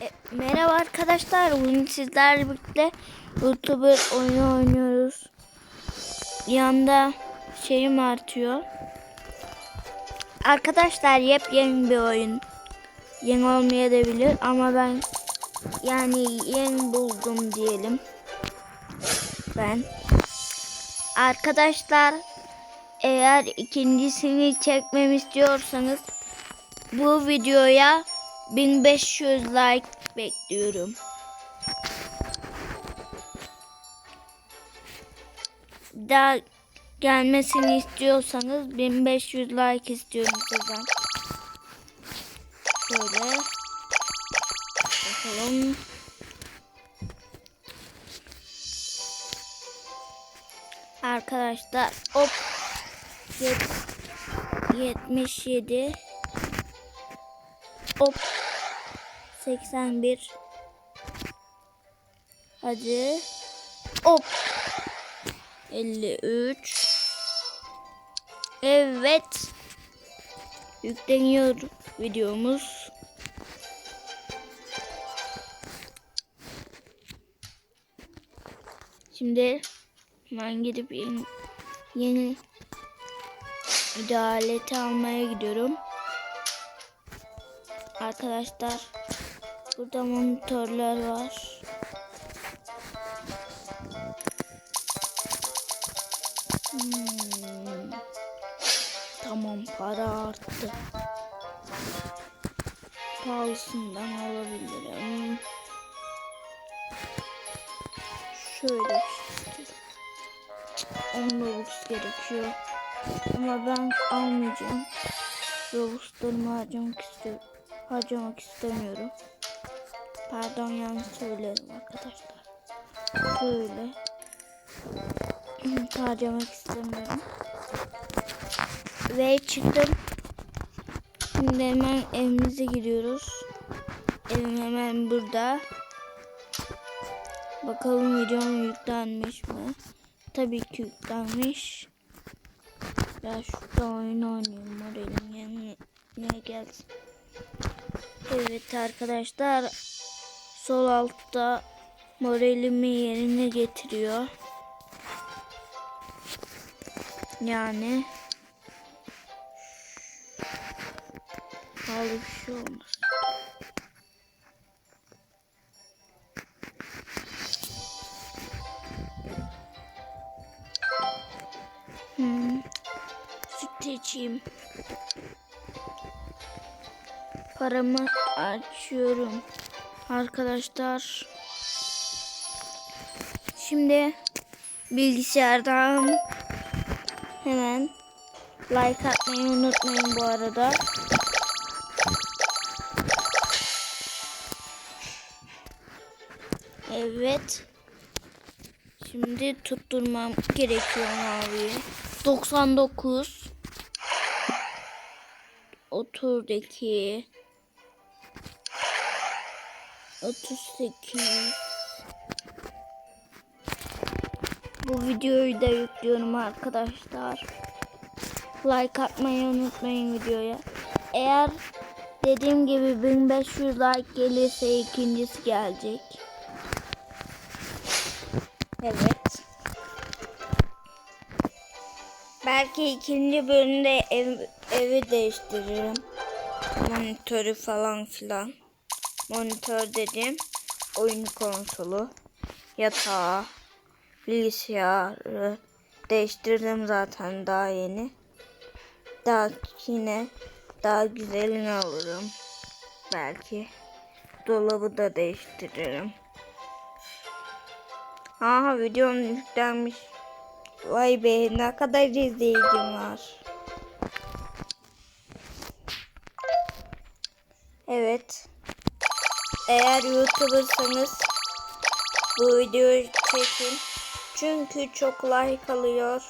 E, merhaba arkadaşlar. Bugün sizlerle birlikte YouTuber oyunu oynuyoruz. Yanda şeyim artıyor. Arkadaşlar yepyeni bir oyun. Yeni olmayabilir ama ben yani yeni buldum diyelim. Ben. Arkadaşlar eğer ikincisini çekmemi istiyorsanız bu videoya 1500 like bekliyorum. Daha gelmesini istiyorsanız 1500 like istiyorum sizden. Şöyle bakalım. Arkadaşlar hop Yet- 77 Hop. 81. Hadi. Hop. 53. Evet. Yükleniyor videomuz. Şimdi ben gidip yeni, yeni video aleti almaya gidiyorum. Arkadaşlar burada monitörler var. Hmm. Tamam para arttı. Pahalısından alabilirim. Şöyle şey. 10 Robux gerekiyor. Ama ben almayacağım. Robux'larımı harcamak istiyorum harcamak istemiyorum. Pardon yanlış söyledim arkadaşlar. Böyle harcamak istemiyorum. Ve çıktım. Şimdi hemen evimize giriyoruz. Evim hemen burada. Bakalım videom yüklenmiş mi? Tabii ki yüklenmiş. Ya şurada oyun oynayayım. Moralim yerine gelsin. Evet arkadaşlar sol altta moralimi yerine getiriyor. Yani pahalı bir şey olmaz. Hmm. Süt içeyim. Paramı açıyorum. Arkadaşlar. Şimdi bilgisayardan hemen like atmayı unutmayın bu arada. Evet. Şimdi tutturmam gerekiyor maviyi. 99 Oturdaki 38 Bu videoyu da yüklüyorum arkadaşlar. Like atmayı unutmayın videoya. Eğer dediğim gibi 1500 like gelirse ikincisi gelecek. Evet. Belki ikinci bölümde ev, evi değiştiririm. Monitörü falan filan. Monitör dedim. Oyun konsolu. Yatağı. Bilgisayarı. Değiştirdim zaten daha yeni. Daha yine daha güzelini alırım. Belki. Dolabı da değiştiririm. Aha videom yüklenmiş. Vay be ne kadar izleyicim var. Evet. Eğer YouTuber'sanız bu videoyu çekin. Çünkü çok like alıyor.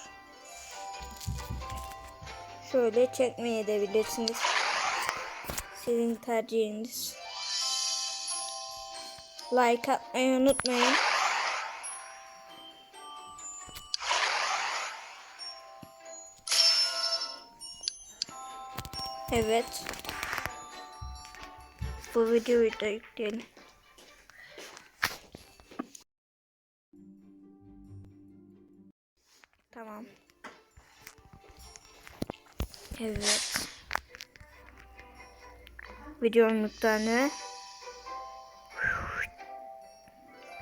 Şöyle çekmeye edebilirsiniz. Sizin tercihiniz. Like atmayı unutmayın. Evet bu videoyu da yükleyelim. Tamam. Evet. Videonun miktarını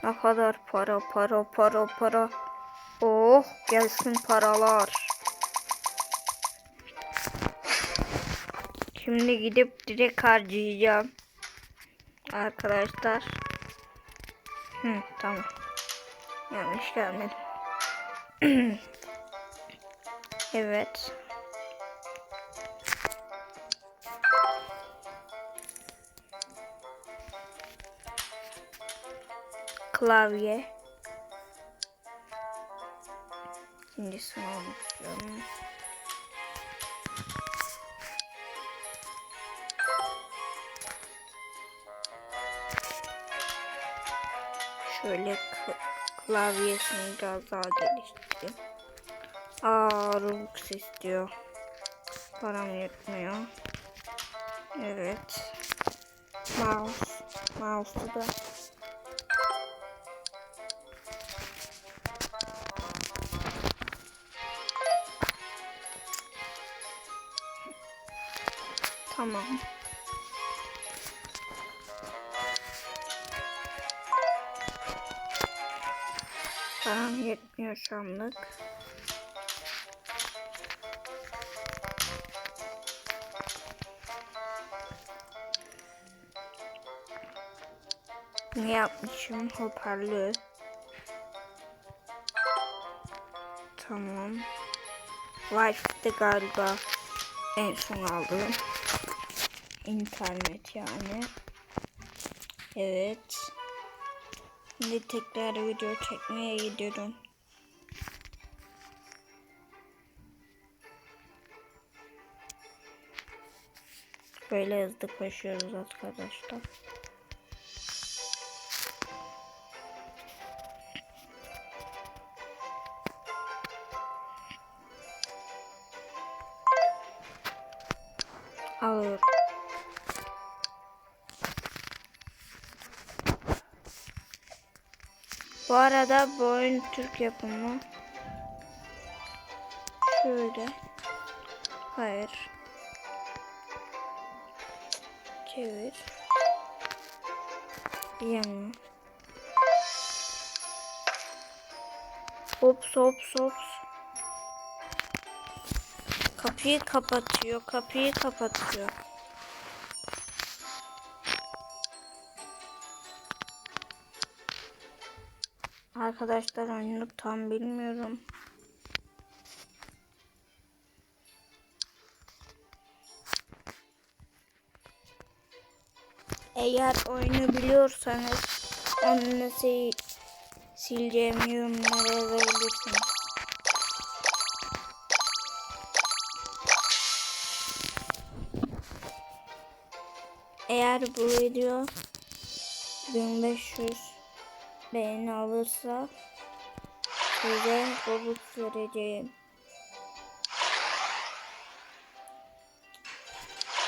ne kadar para para para para. Oh gelsin paralar. Şimdi gidip direkt harcayacağım. Arkadaşlar. Hı, tamam. Yanlış gelmedim. evet. Klavye. Şimdi istiyorum. Şöyle klavyesini biraz daha geliştireyim. Aa Robux istiyor. Param yetmiyor. Evet. Mouse. Mouse'u da Tamam. Param yetmiyor şu. Ne yapmışım? Hoparlör. Tamam. Wi-Fi'de galiba en son aldığım. İnternet yani. Evet. Şimdi tekrar video çekmeye gidiyorum. Böyle hızlı koşuyoruz arkadaşlar. Bu arada bu oyun Türk yapımı. Şöyle. Hayır. Çevir. Yana. Hops hops hops. Kapıyı kapatıyor. Kapıyı kapatıyor. Arkadaşlar oyunu tam bilmiyorum. Eğer oyunu biliyorsanız onu nasıl sileceğimi yorumlara yazabilirsiniz. Eğer bu video 1500 beğeni alırsa size Robux vereceğim.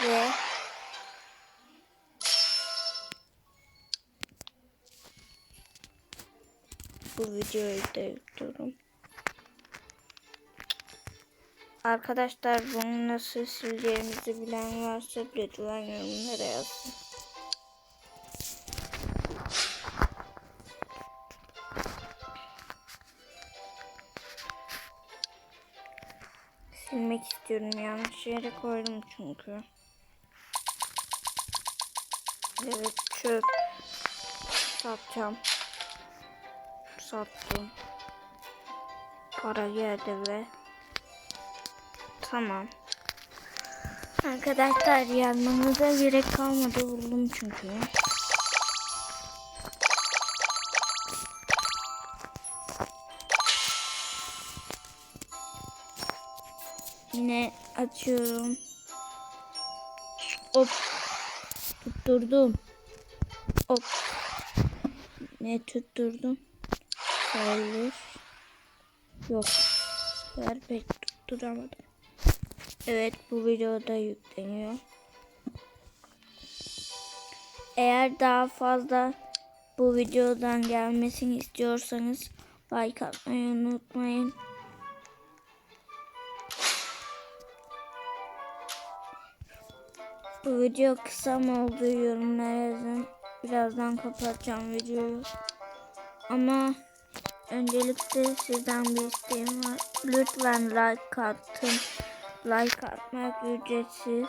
Ve bu videoyu da yüklüyorum. Arkadaşlar bunu nasıl sileceğimizi bilen varsa lütfen yorumlara yazsın. İstiyorum yanlış yere koydum çünkü. Evet çöp satacağım. Sattım. Para geldi ve tamam. Arkadaşlar yazmanıza gerek kalmadı buldum çünkü. Açıyorum. Hop. Tutturdum. Hop. Ne tutturdum? Hayır. Yok. Ver pek tutturamadım. Evet bu videoda yükleniyor. Eğer daha fazla bu videodan gelmesini istiyorsanız like atmayı unutmayın. Bu video kısa mı oldu yorumlara yazın. Birazdan kapatacağım videoyu. Ama öncelikle sizden bir isteğim var. Lütfen like atın. Like atmak ücretsiz.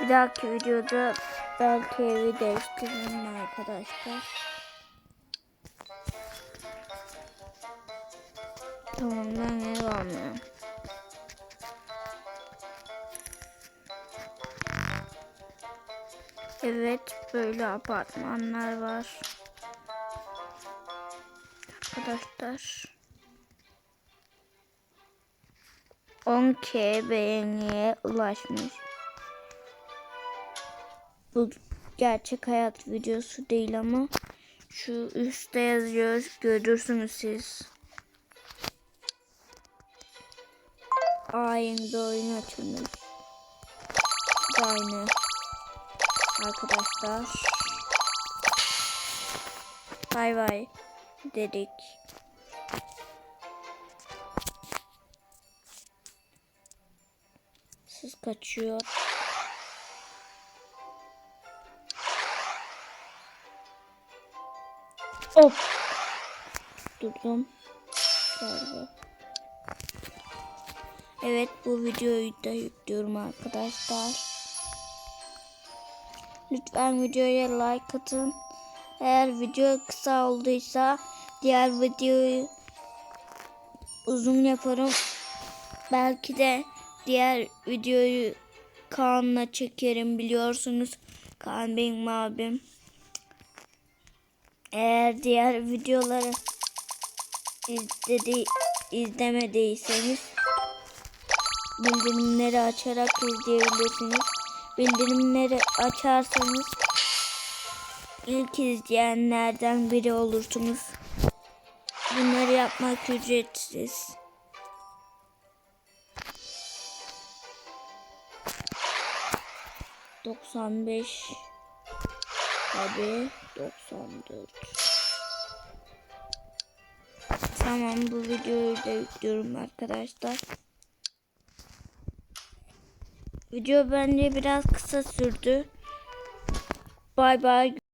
Bir dahaki videoda belki evi değiştiririm arkadaşlar. Tamam ben ev almıyorum. Evet böyle apartmanlar var. Arkadaşlar. 10k beğeniye ulaşmış. Bu gerçek hayat videosu değil ama şu üstte yazıyor görürsünüz siz. Aynı oyun açılmış. Aynı. Arkadaşlar. Bay bay dedik. Siz kaçıyor. Hop. Durdum. Galiba. Evet bu videoyu da yüklüyorum arkadaşlar. Lütfen videoya like atın. Eğer video kısa olduysa diğer videoyu uzun yaparım. Belki de diğer videoyu Kaan'la çekerim biliyorsunuz. Kaan benim abim. Eğer diğer videoları izledi, izlemediyseniz bildirimleri açarak izleyebilirsiniz. Bildirimleri açarsanız ilk izleyenlerden biri olursunuz. Bunları yapmak ücretsiz. Doksan beş Tabi 94 Tamam bu videoyu da yüklüyorum arkadaşlar. Video bence biraz kısa sürdü. Bay bay